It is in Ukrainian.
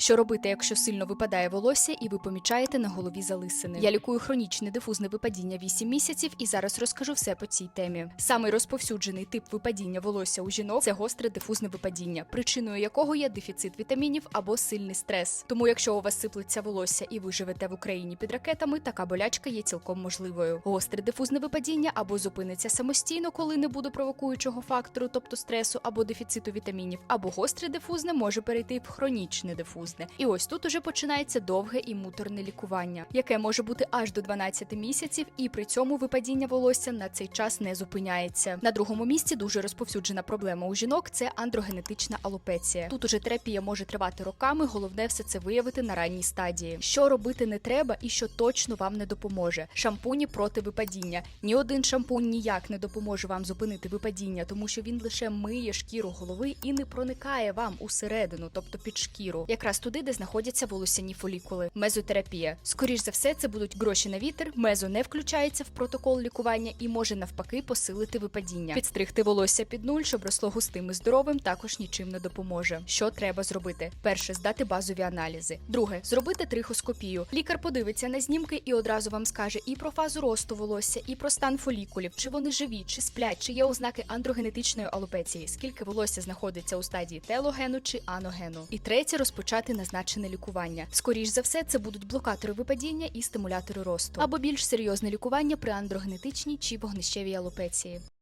Що робити, якщо сильно випадає волосся і ви помічаєте на голові залисини? Я лікую хронічне дифузне випадіння 8 місяців і зараз розкажу все по цій темі. Самий розповсюджений тип випадіння волосся у жінок це гостре дифузне випадіння, причиною якого є дефіцит вітамінів або сильний стрес. Тому, якщо у вас сиплеться волосся і ви живете в Україні під ракетами, така болячка є цілком можливою. Гостре дифузне випадіння або зупиниться самостійно, коли не буде провокуючого фактору, тобто стресу або дефіциту вітамінів, або гостре дифузне може перейти в хронічне дифузне. І ось тут уже починається довге і муторне лікування, яке може бути аж до 12 місяців, і при цьому випадіння волосся на цей час не зупиняється. На другому місці дуже розповсюджена проблема у жінок це андрогенетична алопеція. Тут уже терапія може тривати роками, головне все це виявити на ранній стадії. Що робити не треба і що точно вам не допоможе. Шампуні проти випадіння. Ні один шампунь ніяк не допоможе вам зупинити випадіння, тому що він лише миє шкіру голови і не проникає вам усередину, тобто під шкіру, якраз туди, де знаходяться волосяні фолікули. Мезотерапія. Скоріш за все, це будуть гроші на вітер. Мезо не включається в протокол лікування і може навпаки посилити випадіння. Підстригти волосся під нуль, щоб росло густим і здоровим, також нічим не допоможе. Що треба зробити? Перше здати базові аналізи. Друге зробити трихоскопію. Лікар подивиться на знімки і одразу вам скаже і про фазу росту волосся, і про стан фолікулів, чи вони живі, чи сплять, чи є ознаки андрогенетичної алопеції, скільки волосся знаходиться у стадії телогену чи аногену. І третє розпочати назначене лікування. Скоріш за все, це будуть блокатори випадіння і стимулятори росту, або більш серйозне лікування при андрогенетичній чи вогнищевій алопеції.